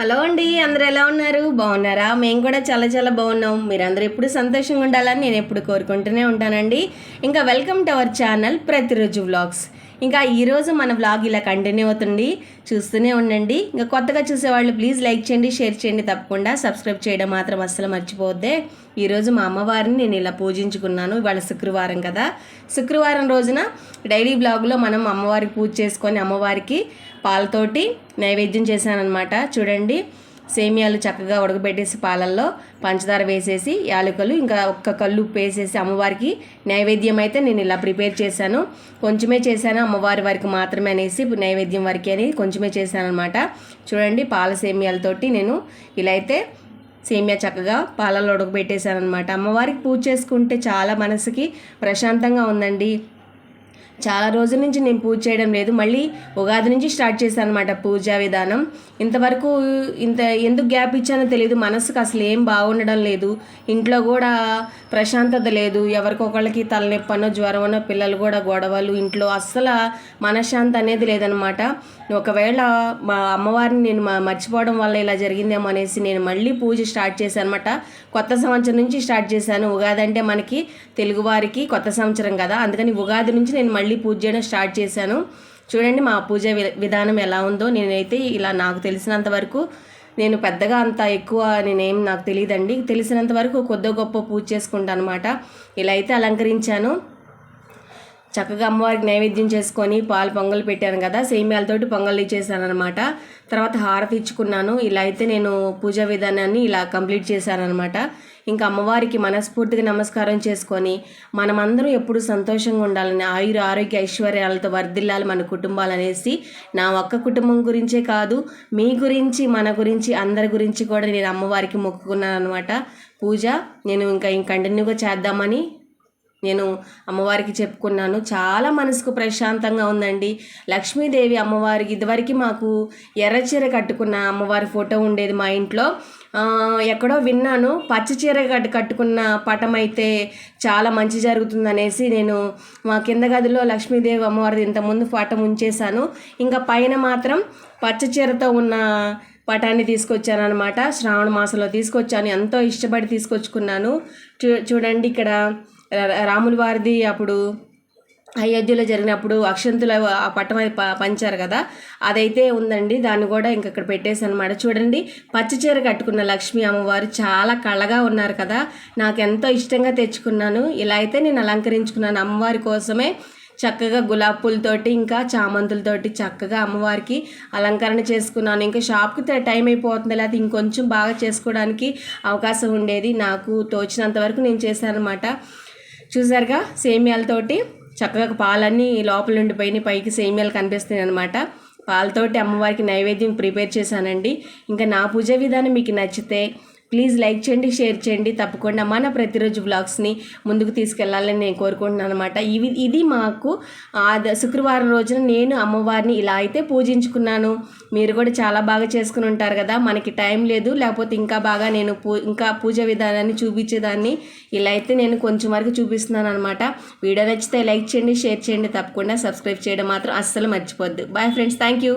Hello అండి అందరు ఎలా ఉన్నారు? బాగున్నారా? మేము కూడా చాలా చాలా బాగున్నాం. మీరందరూ ఎప్పుడు సంతోషంగా ఉండాలని నేను ఎప్పుడు కోరుకుంటూనే ఉంటానండి. ఇంకా వెల్కమ్ టు అవర్ ఛానల్ ప్రతిరోజు వ్లాగ్స్. ఇంకా ఈరోజు మన వ్లాగ్ ఇలా కంటిన్యూ అవుతుంది. చూస్తూనే ఉండండి. ఇంకా కొత్తగా చూసేవాళ్ళు ప్లీజ్ లైక్ చేయండి షేర్ చేయండి. తప్పకుండా సబ్స్క్రైబ్ చేయడం మాత్రం అస్సలు మర్చిపోద్దే ఈరోజు మా అమ్మవారిని నేను ఇలా పూజించుకున్నాను. ఇవాళ శుక్రవారం కదా. శుక్రవారం రోజున డైలీ బ్లాగ్లో మనం అమ్మవారికి పూజ చేసుకొని అమ్మవారికి పాలతోటి నైవేద్యం చేశానన్నమాట. చూడండి. సేమియాలు చక్కగా ఉడకబెట్టేసి పాలల్లో పంచదార వేసేసి యాలకులు ఇంకా ఒక్క కళ్ళు వేసేసి అమ్మవారికి నైవేద్యం అయితే నేను ఇలా ప్రిపేర్ చేశాను. కొంచెమే చేశాను అమ్మవారి వారికి మాత్రమే అనేసి నైవేద్యం వారికి అని కొంచెమే చేశాను అనమాట చూడండి పాల సేమియాలతోటి నేను ఇలా అయితే సేమియా చక్కగా పాలలో ఉడకబెట్టేశాను అనమాట అమ్మవారికి పూజ చేసుకుంటే చాలా మనసుకి ప్రశాంతంగా ఉందండి. చాలా రోజుల నుంచి నేను పూజ చేయడం లేదు. మళ్ళీ ఉగాది నుంచి స్టార్ట్ చేశాను అనమాట పూజా విధానం. ఇంతవరకు ఇంత ఎందుకు గ్యాప్ ఇచ్చానో తెలియదు మనసుకు అసలు ఏం బాగుండడం లేదు. ఇంట్లో కూడా ప్రశాంతత లేదు. ఎవరికొకళ్ళకి తలనొప్పనో జ్వరమనో పిల్లలు కూడా గొడవలు ఇంట్లో అస్సలు మనశ్శాంతి అనేది లేదనమాట ఒకవేళ మా అమ్మవారిని నేను మర్చిపోవడం వల్ల ఇలా జరిగిందేమో అనేసి నేను మళ్ళీ పూజ స్టార్ట్ చేశాను అనమాట కొత్త సంవత్సరం నుంచి స్టార్ట్ చేశాను. ఉగాది అంటే మనకి తెలుగువారికి కొత్త సంవత్సరం కదా. అందుకని ఉగాది నుంచి నేను మళ్ళీ పూజ చేయడం స్టార్ట్ చేశాను. చూడండి మా పూజ విధానం ఎలా ఉందో నేనైతే ఇలా నాకు తెలిసినంత వరకు నేను పెద్దగా అంత ఎక్కువ నేనేం నాకు తెలియదండి. తెలిసినంత వరకు కొద్ది గొప్ప పూజ చేసుకుంటాను అనమాట ఇలా అయితే అలంకరించాను. చక్కగా అమ్మవారికి నైవేద్యం చేసుకొని పాలు పొంగలు పెట్టాను కదా సేమ్యాలతోటి పొంగల్ ఇచ్చేసాను అనమాట తర్వాత హారతి ఇచ్చుకున్నాను. ఇలా అయితే నేను పూజా విధానాన్ని ఇలా కంప్లీట్ చేశాను అనమాట ఇంకా అమ్మవారికి మనస్ఫూర్తిగా నమస్కారం చేసుకొని మనమందరం ఎప్పుడు సంతోషంగా ఉండాలని ఆయుర ఆరోగ్య ఐశ్వర్యాలతో వర్ధిల్లాలి మన కుటుంబాలు అనేసి నా ఒక్క కుటుంబం గురించే కాదు మీ గురించి మన గురించి అందరి గురించి కూడా నేను అమ్మవారికి మొక్కుకున్నాను అనమాట పూజ నేను ఇంకా ఇంక కంటిన్యూగా చేద్దామని నేను అమ్మవారికి చెప్పుకున్నాను. చాలా మనసుకు ప్రశాంతంగా ఉందండి. లక్ష్మీదేవి అమ్మవారికి ఇదివరకు మాకు ఎర్రచీర కట్టుకున్న అమ్మవారి ఫోటో ఉండేది మా ఇంట్లో. ఎక్కడో విన్నాను. పచ్చ చీర కట్టు కట్టుకున్న పటం అయితే చాలా మంచి జరుగుతుందనేసి నేను మా కింద గదిలో లక్ష్మీదేవి అమ్మవారిది ఇంతకుముందు పటం ఉంచేశాను. ఇంకా పైన మాత్రం పచ్చ చీరతో ఉన్న పటాన్ని తీసుకొచ్చాను అనమాట శ్రావణ మాసంలో తీసుకొచ్చాను. ఎంతో ఇష్టపడి తీసుకొచ్చుకున్నాను. చూ చూడండి ఇక్కడ రాముల వారిది అప్పుడు అయోధ్యలో జరిగినప్పుడు అక్షంతుల ఆ పట్టం అది పంచారు కదా. అదైతే ఉందండి. దాన్ని కూడా ఇంక ఇక్కడ పెట్టేసి అనమాట చూడండి పచ్చచీర కట్టుకున్న లక్ష్మీ అమ్మవారు చాలా కళ్ళగా ఉన్నారు కదా. నాకు ఎంతో ఇష్టంగా తెచ్చుకున్నాను. ఇలా అయితే నేను అలంకరించుకున్నాను అమ్మవారి కోసమే. చక్కగా గులాబ్ పూలతోటి ఇంకా చామంతులతోటి చక్కగా అమ్మవారికి అలంకరణ చేసుకున్నాను. ఇంకా షాప్కి టైం అయిపోతుంది. లేకపోతే ఇంకొంచెం బాగా చేసుకోవడానికి అవకాశం ఉండేది. నాకు తోచినంత వరకు నేను చేశాను అనమాట చూసారుగా? సేమియాలతోటి చక్కగా పాలన్నీ లోపల ఉండిపోయినాయి. పైకి సేమియాలు కనిపిస్తున్నాయి అనమాట పాలతోటి అమ్మవారికి నైవేద్యం ప్రిపేర్ చేశానండి. ఇంకా నా పూజ విధానం మీకు నచ్చితే ప్లీజ్ లైక్ చేయండి షేర్ చేయండి. తప్పకుండా మన ప్రతిరోజు బ్లాగ్స్ని ముందుకు తీసుకెళ్ళాలని నేను కోరుకుంటున్నాను అనమాట ఇవి ఇది మాకు శుక్రవారం రోజున నేను అమ్మవారిని ఇలా అయితే పూజించుకున్నాను. మీరు కూడా చాలా బాగా చేసుకుని ఉంటారు కదా మనకి టైం లేదు. లేకపోతే ఇంకా బాగా నేను పూ ఇంకా పూజ విధానాన్ని చూపించేదాన్ని ఇలా అయితే నేను కొంచెం వరకు చూపిస్తున్నాను అనమాట వీడియో నచ్చితే లైక్ చేయండి షేర్ చేయండి. తప్పకుండా సబ్స్క్రైబ్ చేయడం మాత్రం అస్సలు మర్చిపోద్దు బాయ్ ఫ్రెండ్స్ థ్యాంక్ యూ